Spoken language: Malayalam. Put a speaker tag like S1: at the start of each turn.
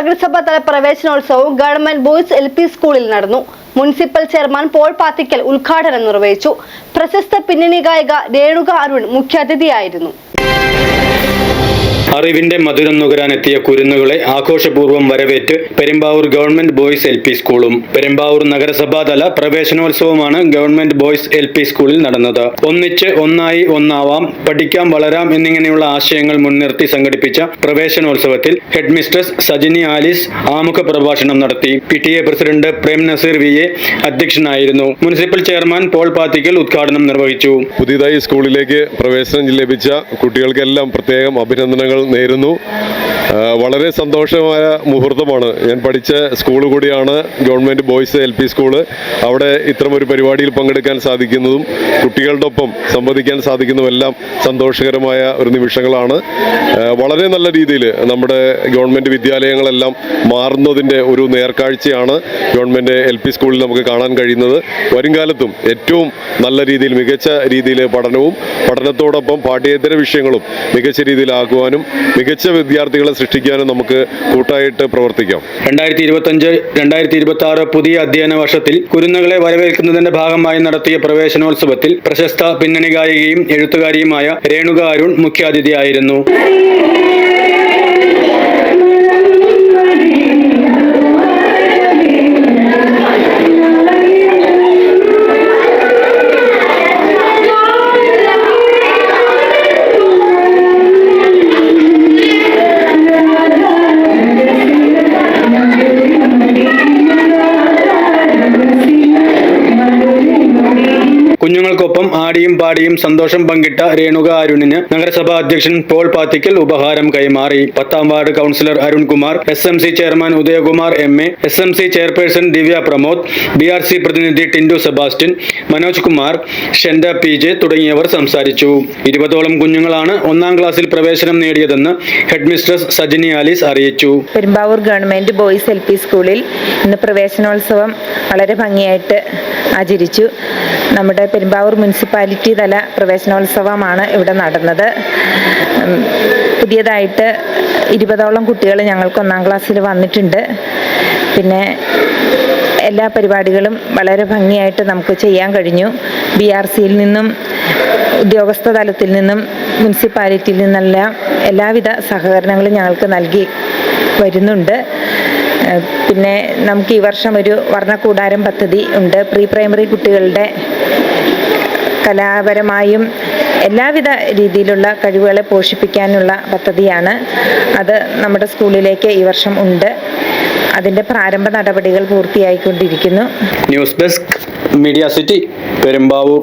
S1: നഗരസഭാ തല പ്രവേശനോത്സവവും ഗവൺമെന്റ് ബോയ്സ് എൽ പി സ്കൂളിൽ നടന്നു. മുനിസിപ്പൽ ചെയർമാൻ പോൾ പാത്തിക്കൽ ഉദ്ഘാടനം നിർവഹിച്ചു. പ്രശസ്ത പിന്നണി ഗായിക രേണുക അരുൺ മുഖ്യാതിഥിയായിരുന്നു.
S2: അറിവിന്റെ മധുരം നുകരാനെത്തിയ കുരുന്നുകളെ ആഘോഷപൂർവം വരവേറ്റ് Perumbavoor government boys L P സ്കൂളും പെരുമ്പാവൂർ നഗരസഭാതല പ്രവേശനോത്സവമാണ് ഗവൺമെന്റ് ബോയ്സ് എൽ പി സ്കൂളിൽ നടന്നത്. ഒന്നിച്ച് ഒന്നായി ഒന്നാവാം പഠിക്കാം വളരാം എന്നിങ്ങനെയുള്ള ആശയങ്ങൾ മുൻനിർത്തി സംഘടിപ്പിച്ച പ്രവേശനോത്സവത്തിൽ ഹെഡ് മിസ്ട്രസ് സജിനി ആലിസ് ആമുഖ പ്രഭാഷണം നടത്തി. P T A president Prem Nazeer V A അധ്യക്ഷനായിരുന്നു. മുനിസിപ്പൽ ചെയർമാൻ പോൾ പാത്തിക്കൽ ഉദ്ഘാടനം നിർവഹിച്ചു.
S3: പുതിയതായി സ്കൂളിലേക്ക് പ്രവേശനം ലഭിച്ച കുട്ടികൾക്കെല്ലാം പ്രത്യേകം അഭിനന്ദനങ്ങൾ നേരുന്നു. വളരെ സന്തോഷമായ മുഹൂർത്തമാണ്. ഞാൻ പഠിച്ച സ്കൂൾ കൂടിയാണ് government boys L P school. അവിടെ ഇത്തരമൊരു പരിപാടിയിൽ പങ്കെടുക്കാൻ സാധിക്കുന്നതും കുട്ടികളുടെ ഒപ്പം സംവദിക്കാൻ സാധിക്കുന്നതുമെല്ലാം സന്തോഷകരമായ ഒരു നിമിഷങ്ങളാണ്. വളരെ നല്ല രീതിയിൽ നമ്മുടെ ഗവൺമെന്റ് വിദ്യാലയങ്ങളെല്ലാം മാറുന്നതിന്റെ ഒരു നേർക്കാഴ്ചയാണ് ഗവൺമെന്റ് എൽ പി സ്കൂളിൽ നമുക്ക് കാണാൻ കഴിയുന്നത്. വരുംകാലത്തും ഏറ്റവും നല്ല രീതിയിൽ മികച്ച രീതിയിൽ പഠനവും പഠനത്തോടൊപ്പം പാഠ്യേതര വിഷയങ്ങളും മികച്ച രീതിയിലാക്കുവാനും മികച്ച വിദ്യാർത്ഥികളെ സൃഷ്ടിക്കാനും നമുക്ക് കൂട്ടായിട്ട് പ്രവർത്തിക്കാം.
S2: രണ്ടായിരത്തി ഇരുപത്തഞ്ച് രണ്ടായിരത്തി ഇരുപത്തി ആറ് പുതിയ അധ്യയന വർഷത്തിൽ കുരുന്നുകളെ വരവേൽക്കുന്നതിന്റെ ഭാഗമായി നടത്തിയ പ്രവേശനോത്സവത്തിൽ പ്രശസ്ത പിന്നണി ഗായികയും എഴുത്തുകാരിയുമായ രേണുക അരുൺ മുഖ്യാതിഥിയായിരുന്നു. ആടിയും പാടിയും സന്തോഷം പങ്കിട്ട രേണുക അരുണിന് നഗരസഭാ അധ്യക്ഷൻ പോൾ പാത്തിക്കൽ ഉപഹാരം കൈമാറി. പത്താം ward councillor Arunkumar S M C chairman Udayakumar M A S M C chairperson Divya Pramod B R C പ്രതിനിധി Tindu Sebastian Manoj Kumar Shenda P J തുടങ്ങിയവർ സംസാരിച്ചു. ഇരുപതോളം കുഞ്ഞുങ്ങളാണ് ഒന്നാം ക്ലാസ്സിൽ പ്രവേശനം നേടിയതെന്ന് ഹെഡ് മിസ്ട്രസ് സജിനി ആലീസ് അറിയിച്ചു.
S4: Perumbavoor government boys L P സ്കൂളിൽ ഇന്ന് പ്രവേശനോത്സവം വളരെ ഭംഗിയായിട്ട് ആചരിച്ചു. നമ്മുടെ പെരുമ്പാവൂർ മുനിസിപ്പാലിറ്റി തല പ്രവേശനോത്സവമാണ് ഇവിടെ നടന്നത്. പുതിയതായിട്ട് ഇരുപതോളം കുട്ടികൾ ഞങ്ങൾക്ക് ഒന്നാം ക്ലാസ്സിൽ വന്നിട്ടുണ്ട്. പിന്നെ എല്ലാ പരിപാടികളും വളരെ ഭംഗിയായിട്ട് നമുക്ക് ചെയ്യാൻ കഴിഞ്ഞു. ബി ആർ സിയിൽ നിന്നും ഉദ്യോഗസ്ഥ തലത്തിൽ നിന്നും മുനിസിപ്പാലിറ്റിയിൽ നിന്നെല്ലാം എല്ലാവിധ സഹകരണങ്ങളും ഞങ്ങൾക്ക് നൽകി വരുന്നുണ്ട്. പിന്നെ നമുക്ക് ഈ വർഷം ഒരു വർണക്കൂടാരം പദ്ധതി ഉണ്ട്. പ്രീ പ്രൈമറി കുട്ടികളുടെ കലാപരമായും എല്ലാവിധ രീതിയിലുള്ള കഴിവുകളെ പോഷിപ്പിക്കാനുള്ള പദ്ധതിയാണ്. അത് നമ്മുടെ സ്കൂളിലേക്ക് ഈ വർഷം ഉണ്ട്. അതിന്റെ പ്രാരംഭ നടപടികൾ പൂർത്തിയായിക്കൊണ്ടിരിക്കുന്നു.
S2: News desk media city Perumbavoor.